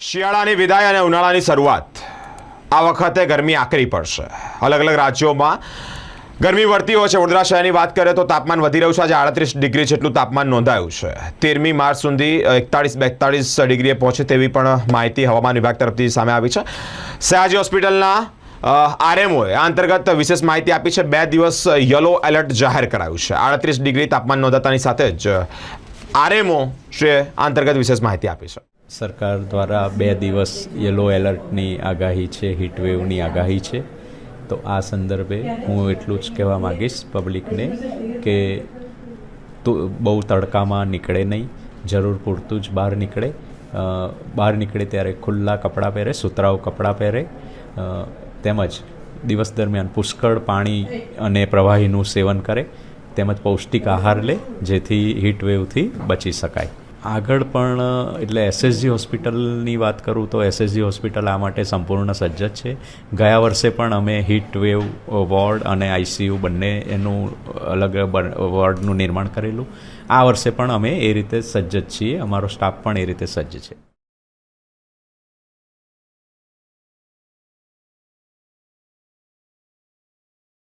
શિયાળાની વિદાય અને ઉનાળાની શરૂઆત. આ વખતે ગરમી આકરી પડશે. અલગ અલગ રાજ્યોમાં ગરમી વધતી હોય છે. વડોદરા શહેરની વાત કરીએ તો તાપમાન વધી રહ્યું છે. આજે આડત્રીસ ડિગ્રી જેટલું તાપમાન નોંધાયું છે. તેરમી માર્ચ સુધી એકતાળીસ બેતાળીસ ડિગ્રીએ પહોંચે તેવી પણ માહિતી હવામાન વિભાગ તરફથી સામે આવી છે. સયાજી હોસ્પિટલના આરએમઓએ આ અંતર્ગત વિશેષ માહિતી આપી છે. બે દિવસ યલો એલર્ટ જાહેર કરાયું છે. આડત્રીસ ડિગ્રી તાપમાન નોંધાતાની સાથે જ આરએમઓ છે આ અંતર્ગત વિશેષ માહિતી આપી છે. સરકાર દ્વારા બે દિવસ યલો એલર્ટની આગાહી છે, હીટવેવની આગાહી છે. તો આ સંદર્ભે હું એટલું જ કહેવા માગીશ પબ્લિકને કે તો બહુ તડકામાં નીકળે નહીં, જરૂર પૂરતું જ બહાર નીકળે. બહાર નીકળે ત્યારે ખુલ્લા કપડાં પહેરે, સુતરાઉ કપડાં પહેરે. તેમજ દિવસ દરમિયાન પુષ્કળ પાણી અને પ્રવાહીનું સેવન કરે. તેમજ પૌષ્ટિક આહાર લે, જેથી હીટવેવથી બચી શકાય. આગળ પણ, એટલે એસએસજી હોસ્પિટલની વાત કરું તો એસએસજી હોસ્પિટલ આ માટે સંપૂર્ણ સજ્જ છે. ગયા વર્ષે પણ અમે હીટ વેવ વોર્ડ અને આઈસીયુ બંને એનું અલગ વોર્ડનું નિર્માણ કરેલું. આ વર્ષે પણ અમે એ રીતે સજ્જ છીએ. અમારો સ્ટાફ પણ એ રીતે સજ્જ છે.